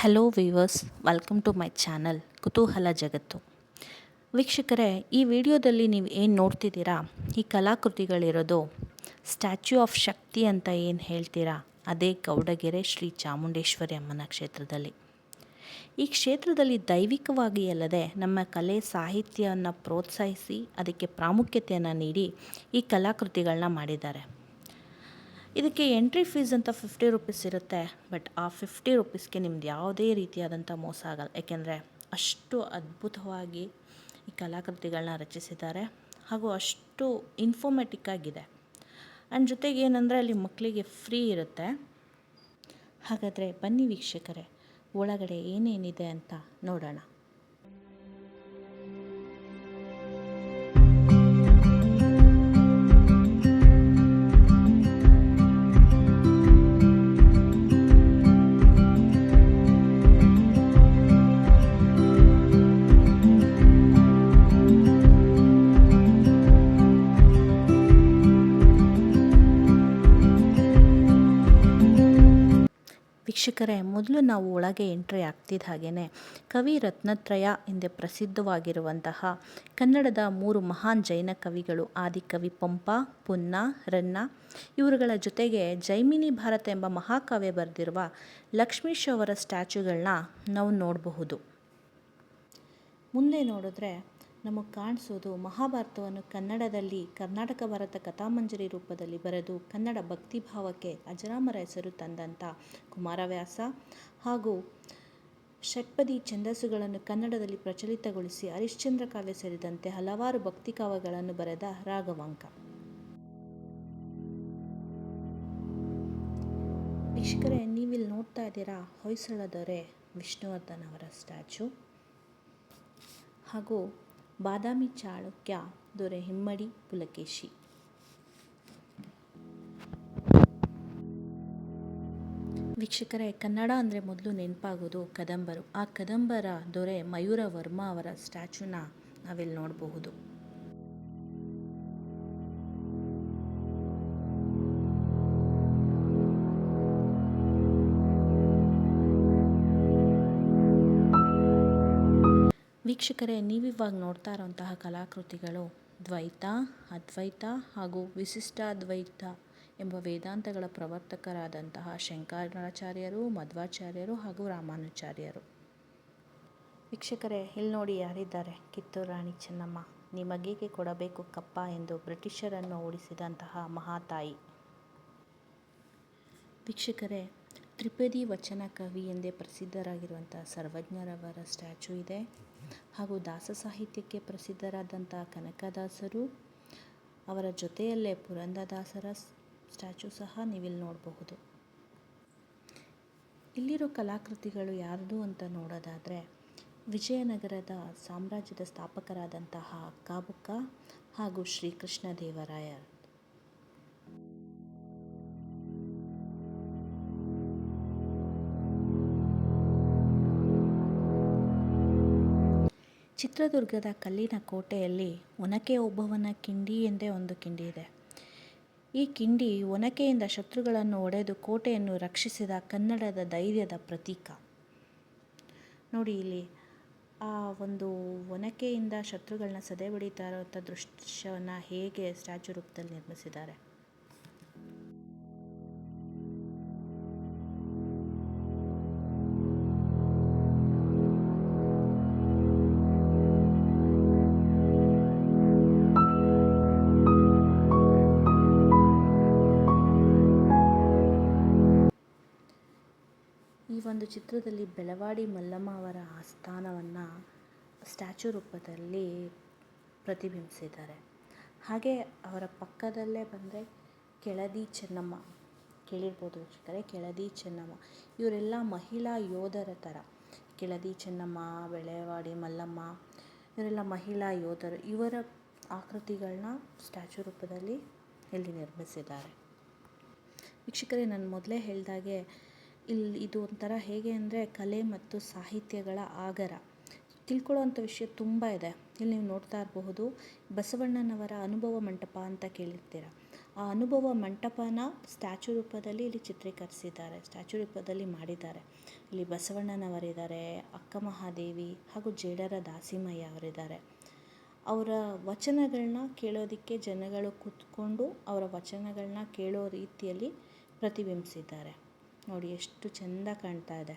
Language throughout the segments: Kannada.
Hello viewers welcome to my channel ಕುತೂಹಲ ಜಗತ್ತು ವೀಕ್ಷಕರೇ, ಈ ವಿಡಿಯೋದಲ್ಲಿ ನೀವು ಏನು ನೋಡ್ತಿದ್ದೀರಾ? ಈ ಕಲಾಕೃತಿಗಳಿರೋದು ಸ್ಟ್ಯಾಚ್ಯೂ ಆಫ್ ಶಕ್ತಿ ಅಂತ ಏನು ಹೇಳ್ತೀರಾ? ಅದೇ ಗೌಡಗೆರೆ ಶ್ರೀ ಚಾಮುಂಡೇಶ್ವರಿ ಅಮ್ಮನ ಕ್ಷೇತ್ರದಲ್ಲಿ. ಈ ಕ್ಷೇತ್ರದಲ್ಲಿ ದೈವಿಕವಾಗಿ ಅಲ್ಲದೆ ನಮ್ಮ ಕಲೆ ಸಾಹಿತ್ಯವನ್ನು ಪ್ರೋತ್ಸಾಹಿಸಿ, ಅದಕ್ಕೆ ಪ್ರಾಮುಖ್ಯತೆಯನ್ನು ನೀಡಿ ಈ ಕಲಾಕೃತಿಗಳನ್ನ ಮಾಡಿದ್ದಾರೆ. ಇದಕ್ಕೆ ಎಂಟ್ರಿ ಫೀಸ್ ಅಂತ ಫಿಫ್ಟಿ ರುಪೀಸ್ ಇರುತ್ತೆ ಬಟ್ ಆ ಫಿಫ್ಟಿ ರುಪೀಸ್ಗೆ ನಿಮ್ದು ಯಾವುದೇ ರೀತಿಯಾದಂಥ ಮೋಸ ಆಗಲ್ಲ. ಯಾಕೆಂದರೆ ಅಷ್ಟು ಅದ್ಭುತವಾಗಿ ಈ ಕಲಾಕೃತಿಗಳನ್ನ ರಚಿಸಿದ್ದಾರೆ, ಹಾಗೂ ಅಷ್ಟು ಇನ್ಫೋಮೆಟಿಕ್ ಆಗಿದೆ. ಆ್ಯಂಡ್ ಜೊತೆಗೆ ಏನಂದರೆ ಅಲ್ಲಿ ಮಕ್ಕಳಿಗೆ ಫ್ರೀ ಇರುತ್ತೆ. ಹಾಗಾದರೆ ಬನ್ನಿ ವೀಕ್ಷಕರೇ, ಒಳಗಡೆ ಏನೇನಿದೆ ಅಂತ ನೋಡೋಣ. ವೀಕ್ಷಕರೇ, ಮೊದಲು ನಾವು ಒಳಗೆ ಎಂಟ್ರಿ ಆಗ್ತಿದ್ದ ಹಾಗೆಯೇ ಕವಿ ರತ್ನತ್ರಯ ಎಂದೇ ಪ್ರಸಿದ್ಧವಾಗಿರುವಂತಹ ಕನ್ನಡದ ಮೂರು ಮಹಾನ್ ಜೈನ ಕವಿಗಳು ಆದಿಕವಿ ಪಂಪ, ಪುನ್ನ, ರನ್ನ. ಇವರುಗಳ ಜೊತೆಗೆ ಜೈಮಿನಿ ಭಾರತ ಎಂಬ ಮಹಾಕಾವ್ಯ ಬರೆದಿರುವ ಲಕ್ಷ್ಮೀಶ್ ಅವರ ಸ್ಟ್ಯಾಚ್ಯೂಗಳನ್ನ ನಾವು ನೋಡಬಹುದು. ಮುಂದೆ ನೋಡಿದ್ರೆ ನಮಗೆ ಕಾಣಿಸೋದು ಮಹಾಭಾರತವನ್ನು ಕನ್ನಡದಲ್ಲಿ ಕರ್ನಾಟಕ ಭಾರತ ಕಥಾಮಂಜರಿ ರೂಪದಲ್ಲಿ ಬರೆದು ಕನ್ನಡ ಭಕ್ತಿ ಭಾವಕ್ಕೆ ಅಜರಾಮರ ಹೆಸರು ತಂದಂಥ ಕುಮಾರವ್ಯಾಸ. ಹಾಗೂ ಷಟ್ಪದಿ ಛಂದಸ್ಸುಗಳನ್ನು ಕನ್ನಡದಲ್ಲಿ ಪ್ರಚಲಿತಗೊಳಿಸಿ ಹರಿಶ್ಚಂದ್ರ ಕಾವ್ಯ ಸೇರಿದಂತೆ ಹಲವಾರು ಭಕ್ತಿ ಕಾವ್ಯಗಳನ್ನು ಬರೆದ ರಾಘವಾಂಕ. ವೀಕ್ಷಕರೇ, ನೀವಿಲ್ಲಿ ನೋಡ್ತಾ ಇದ್ದೀರಾ ಹೊಯ್ಸಳ ದೊರೆ ವಿಷ್ಣುವರ್ಧನ್ ಅವರ ಸ್ಟ್ಯಾಚು. ಹಾಗೂ ಬಾದಾಮಿ ಚಾಳುಕ್ಯ, ದೊರೆ ಹಿಮ್ಮಡಿ, ಪುಲಕೇಶಿ. ವೀಕ್ಷಕರೇ, ಕನ್ನಡ ಅಂದರೆ ಮೊದಲು ನೆನಪಾಗೋದು ಕದಂಬರು. ಆ ಕದಂಬರ ದೊರೆ ಮಯೂರ ವರ್ಮ ಅವರ ಸ್ಟ್ಯಾಚುನ ನಾವಿಲ್ಲಿ ನೋಡಬಹುದು. ವೀಕ್ಷಕರೇ ನೀವಿವಾಗ ನೋಡ್ತಾ ಇರೋಂತಹ ಕಲಾಕೃತಿಗಳು ದ್ವೈತ ಅದ್ವೈತ ಹಾಗೂ ವಿಶಿಷ್ಟಾದ್ವೈತ ಎಂಬ ವೇದಾಂತಗಳ ಪ್ರವರ್ತಕರಾದಂತಹ ಶಂಕರಾಚಾರ್ಯರು ಮಧ್ವಾಚಾರ್ಯರು ಹಾಗೂ ರಾಮಾನುಚಾರ್ಯರು. ವೀಕ್ಷಕರೇ ಇಲ್ಲಿ ನೋಡಿ ಯಾರಿದ್ದಾರೆ? ಕಿತ್ತೂರು ರಾಣಿ ಚೆನ್ನಮ್ಮ. ನಿಮಗೇಕೆ ಕೊಡಬೇಕು ಕಪ್ಪ ಎಂದು ಬ್ರಿಟಿಷರನ್ನು ಓಡಿಸಿದಂತಹ ಮಹಾತಾಯಿ. ವೀಕ್ಷಕರೇ ತ್ರಿಪದಿ ವಚನ ಕವಿ ಎಂದೇ ಪ್ರಸಿದ್ಧರಾಗಿರುವಂಥ ಸರ್ವಜ್ಞರವರ ಸ್ಟ್ಯಾಚು ಇದೆ. ಹಾಗೂ ದಾಸ ಸಾಹಿತ್ಯಕ್ಕೆ ಪ್ರಸಿದ್ಧರಾದಂಥ ಕನಕದಾಸರು, ಅವರ ಜೊತೆಯಲ್ಲೇ ಪುರಂದದಾಸರ ಸ್ಟ್ಯಾಚು ಸಹ ನೀವಿಲ್ಲಿ ನೋಡಬಹುದು. ಇಲ್ಲಿರೋ ಕಲಾಕೃತಿಗಳು ಯಾರ್ದು ಅಂತ ನೋಡೋದಾದರೆ, ವಿಜಯನಗರದ ಸಾಮ್ರಾಜ್ಯದ ಸ್ಥಾಪಕರಾದಂತಹ ಅಕ್ಕಾಬುಕ್ಕ ಹಾಗೂ ಶ್ರೀಕೃಷ್ಣ ದೇವರಾಯ ಚಿತ್ರದುರ್ಗದ ಕಲ್ಲಿನ ಕೋಟೆಯಲ್ಲಿ ಒನಕೆ ಒಬ್ಬವನ ಕಿಂಡಿ ಎಂದೇ ಒಂದು ಕಿಂಡಿ ಇದೆ. ಈ ಕಿಂಡಿ ಒನಕೆಯಿಂದ ಶತ್ರುಗಳನ್ನು ಒಡೆದು ಕೋಟೆಯನ್ನು ರಕ್ಷಿಸಿದ ಕನ್ನಡದ ಧೈರ್ಯದ ಪ್ರತೀಕ. ನೋಡಿ ಇಲ್ಲಿ, ಆ ಒಂದು ಒನಕೆಯಿಂದ ಶತ್ರುಗಳನ್ನ ಸದೆ ಬಡಿತಾ ಇರೋಂಥ ದೃಶ್ಯವನ್ನು ಹೇಗೆ ಸ್ಟ್ಯಾಚು ರೂಪದಲ್ಲಿ ನಿರ್ಮಿಸಿದ್ದಾರೆ. ಒಂದು ಚಿತ್ರದಲ್ಲಿ ಬೆಳವಾಡಿ ಮಲ್ಲಮ್ಮ ಅವರ ಆಸ್ಥಾನವನ್ನು ಸ್ಟ್ಯಾಚು ರೂಪದಲ್ಲಿ ಪ್ರತಿಬಿಂಬಿಸಿದ್ದಾರೆ. ಹಾಗೆ ಅವರ ಪಕ್ಕದಲ್ಲೇ ಬಂದರೆ ಕೆಳದಿ ಚೆನ್ನಮ್ಮ. ಕೇಳಿರ್ಬೋದು ವೀಕ್ಷಕರೇ, ಕೆಳದಿ ಚೆನ್ನಮ್ಮ. ಇವರೆಲ್ಲ ಮಹಿಳಾ ಯೋಧರ ಥರ ಕೆಳದಿ ಚೆನ್ನಮ್ಮ, ಬೆಳವಾಡಿ ಮಲ್ಲಮ್ಮ, ಇವರೆಲ್ಲ ಮಹಿಳಾ ಯೋಧರು. ಇವರ ಆಕೃತಿಗಳನ್ನ ಸ್ಟ್ಯಾಚು ರೂಪದಲ್ಲಿ ಇಲ್ಲಿ ನಿರ್ಮಿಸಿದ್ದಾರೆ. ವೀಕ್ಷಕರೇ, ನಾನು ಮೊದಲೇ ಹೇಳಿದಾಗೆ ಇಲ್ಲಿ ಇದು ಒಂಥರ ಹೇಗೆ ಅಂದರೆ ಕಲೆ ಮತ್ತು ಸಾಹಿತ್ಯಗಳ ಆಗರ. ತಿಳ್ಕೊಳ್ಳೋವಂಥ ವಿಷಯ ತುಂಬ ಇದೆ. ಇಲ್ಲಿ ನೀವು ನೋಡ್ತಾ ಇರಬಹುದು, ಬಸವಣ್ಣನವರ ಅನುಭವ ಮಂಟಪ ಅಂತ ಕೇಳಿರ್ತೀರ. ಆ ಅನುಭವ ಮಂಟಪನ ಸ್ಟ್ಯಾಚು ರೂಪದಲ್ಲಿ ಇಲ್ಲಿ ಚಿತ್ರೀಕರಿಸಿದ್ದಾರೆ, ಸ್ಟ್ಯಾಚು ರೂಪದಲ್ಲಿ ಮಾಡಿದ್ದಾರೆ. ಇಲ್ಲಿ ಬಸವಣ್ಣನವರಿದ್ದಾರೆ, ಅಕ್ಕ ಮಹಾದೇವಿ ಹಾಗೂ ಜೇಡರ ದಾಸಿಮಯ್ಯ ಅವರಿದ್ದಾರೆ. ಅವರ ವಚನಗಳನ್ನ ಕೇಳೋದಕ್ಕೆ ಜನಗಳು ಕೂತ್ಕೊಂಡು ಅವರ ವಚನಗಳನ್ನ ಕೇಳೋ ರೀತಿಯಲ್ಲಿ ಪ್ರತಿಬಿಂಬಿಸಿದ್ದಾರೆ. ನೋಡಿ, ಎಷ್ಟು ಚೆಂದ ಕಾಣ್ತಾ ಇದೆ.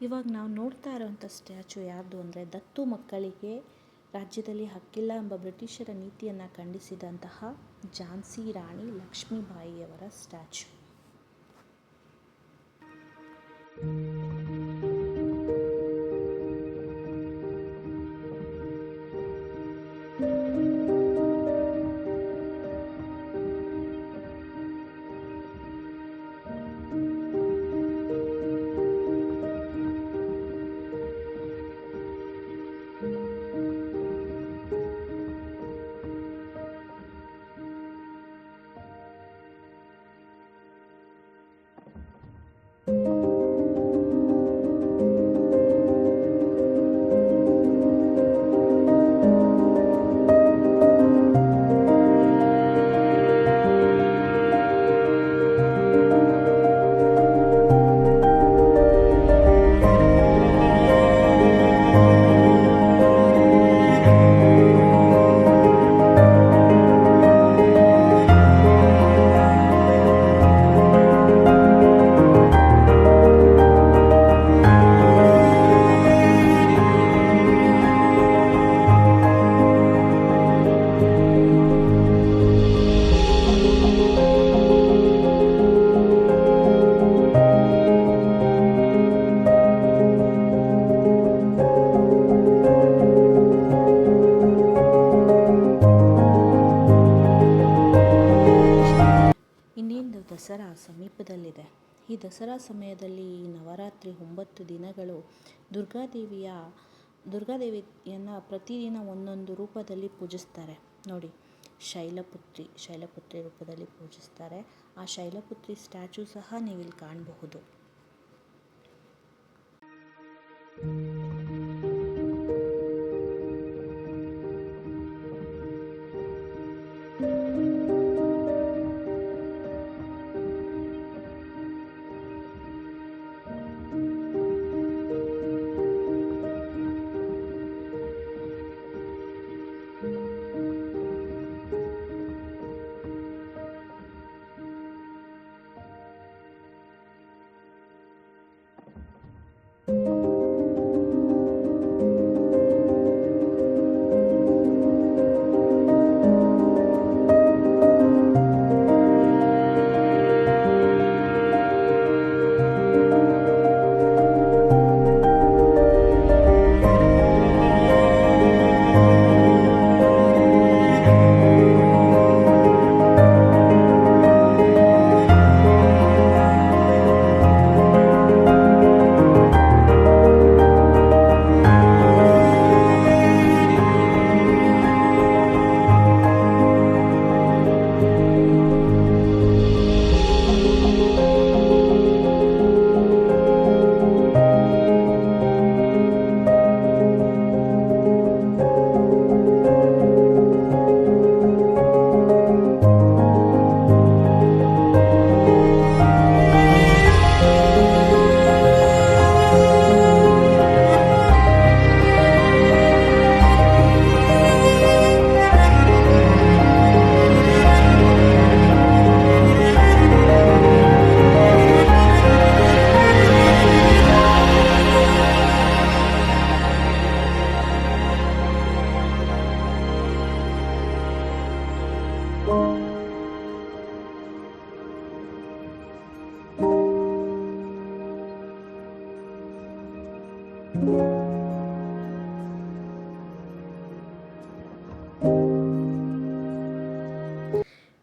ಇವಾಗ ನಾವು ನೋಡ್ತಾ ಇರೋವಂಥ ಸ್ಟ್ಯಾಚು ಯಾವುದು ಅಂದರೆ ದತ್ತು ಮಕ್ಕಳಿಗೆ ರಾಜ್ಯದಲ್ಲಿ ಹಕ್ಕಿಲ್ಲ ಎಂಬ ಬ್ರಿಟಿಷರ ನೀತಿಯನ್ನು ಖಂಡಿಸಿದಂತಹ ಝಾನ್ಸಿ ರಾಣಿ ಲಕ್ಷ್ಮೀಬಾಯಿಯವರ ಸ್ಟ್ಯಾಚು. ಸಮಯದಲ್ಲಿ ಈ ನವರಾತ್ರಿ ಒಂಬತ್ತು ದಿನಗಳು ದುರ್ಗಾದೇವಿಯ, ದುರ್ಗಾದೇವಿಯನ್ನು ಪ್ರತಿದಿನ ಒಂದೊಂದು ರೂಪದಲ್ಲಿ ಪೂಜಿಸ್ತಾರೆ. ನೋಡಿ, ಶೈಲಪುತ್ರಿ ಶೈಲಪುತ್ರಿ ರೂಪದಲ್ಲಿ ಪೂಜಿಸ್ತಾರೆ. ಆ ಶೈಲಪುತ್ರಿ ಸ್ಟ್ಯಾಚು ಸಹ ನೀವಿಲ್ಲಿ ಕಾಣಬಹುದು.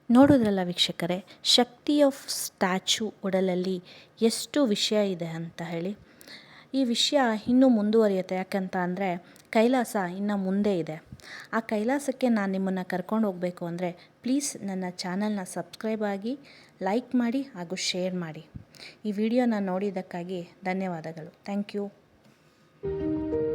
ನೋಡಿದ್ರಲ್ಲ ವೀಕ್ಷಕರೇ, ಶಕ್ತಿ ಆಫ್ ಸ್ಟ್ಯಾಚು ಒಡಲಲ್ಲಿ ಎಷ್ಟು ವಿಷಯ ಇದೆ ಅಂತ ಹೇಳಿ. ಈ ವಿಷಯ ಇನ್ನೂ ಮುಂದುವರಿಯುತ್ತೆ. ಯಾಕಂತ ಅಂದರೆ ಕೈಲಾಸ ಇನ್ನು ಮುಂದೆ ಇದೆ. ಆ ಕೈಲಾಸಕ್ಕೆ ನಾನು ನಿಮ್ಮನ್ನು ಕರ್ಕೊಂಡು ಹೋಗಬೇಕು ಅಂದರೆ ಪ್ಲೀಸ್ ನನ್ನ ಚಾನಲ್ನ ಸಬ್ಸ್ಕ್ರೈಬ್ ಆಗಿ ಲೈಕ್ ಮಾಡಿ ಹಾಗೂ ಶೇರ್ ಮಾಡಿ. ಈ ವಿಡಿಯೋನ ನೋಡಿದ್ದಕ್ಕಾಗಿ ಧನ್ಯವಾದಗಳು. Thank you thank you